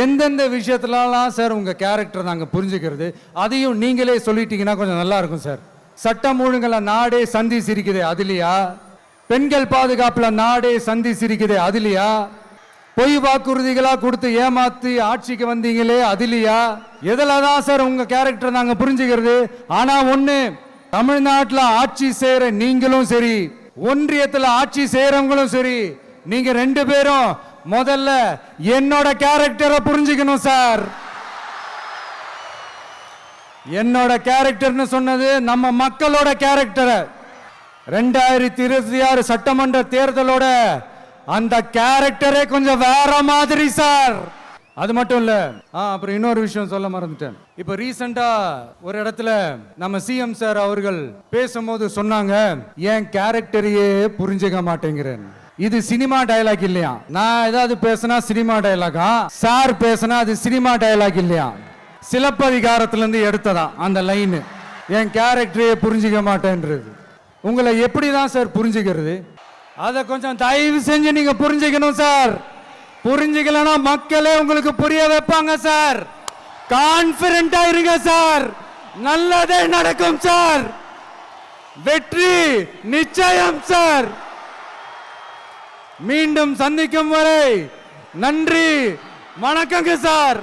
எந்தெந்த விஷயத்துலலாம் சார் உங்கள் கேரக்டர் நாங்கள் புரிஞ்சுக்கிறது அதையும் நீங்களே சொல்லிட்டீங்கன்னா கொஞ்சம் நல்லாயிருக்கும் சார். சட்டம் ஒழுங்குல நாடே சந்தி சிரிக்குது அதுலையா? பெண்கள் பாதுகாப்பில் நாடே சந்தி சிரிக்குது அதுலையா? பொய் வாக்குறுதிகளாக கொடுத்து ஏமாத்தி ஆட்சிக்கு வந்தீங்களே அதுலையா? எதில் தான் சார் உங்கள் கேரக்டர் நாங்கள் புரிஞ்சுக்கிறது? ஆனால் ஒன்று தமிழ்நாட்டில் ஆட்சி செய்கிற நீங்களும் சரி ஒன்றியத்தில் ஆட்சி செய்கிறவங்களும் சரி நீங்கள் ரெண்டு பேரும் முதல்ல என்னோட கேரக்டரை புரிஞ்சுக்கணும் சார் என்னோட கேரக்டர்னு சொன்னது நம்ம மக்களோட கேரக்டரை ரெண்டாயிரத்தி இருபத்தி ஆறு சட்டமன்ற தேர்தலோட அந்த கேரக்டரே கொஞ்சம் வேற மாதிரி சார் அது மட்டும் இல்ல. ஆ அப்புறம் இன்னொரு விஷயம் சொல்ல மறந்துட்டேன். இப்போ ரீசெண்டா ஒரு இடத்துல நம்ம சிஎம் சார் அவர்கள் பேசும்போது சொன்னாங்க என் கேரக்டரையே புரிஞ்சுக்க மாட்டேங்கிறேன். இது சினிமா டயலாக் இல்லையா? நான் ஏதாவது பேசினா சினிமா டைலாகா சார் பேசினா அது சினிமா டயலாக் இல்லையா? சிலப்பதிகாரத்திலேருந்து எடுத்ததா எடுத்ததான் அந்த லைனு என் கேரக்டரையே புரிஞ்சுக்க மாட்டேன்றது. உங்களை எப்படி தான் சார் புரிஞ்சுக்கிறது? அதை கொஞ்சம் தயவு செஞ்சு நீங்கள் புரிஞ்சுக்கணும் சார். புரிஞ்சுக்கலன்னா மக்களே உங்களுக்கு புரிய வைப்பாங்க சார். கான்பிடண்டா இருங்க சார். நல்லதே நடக்கும் சார். வெற்றி நிச்சயம் சார். மீண்டும் சந்திக்கும் வரை நன்றி வணக்கங்க சார்.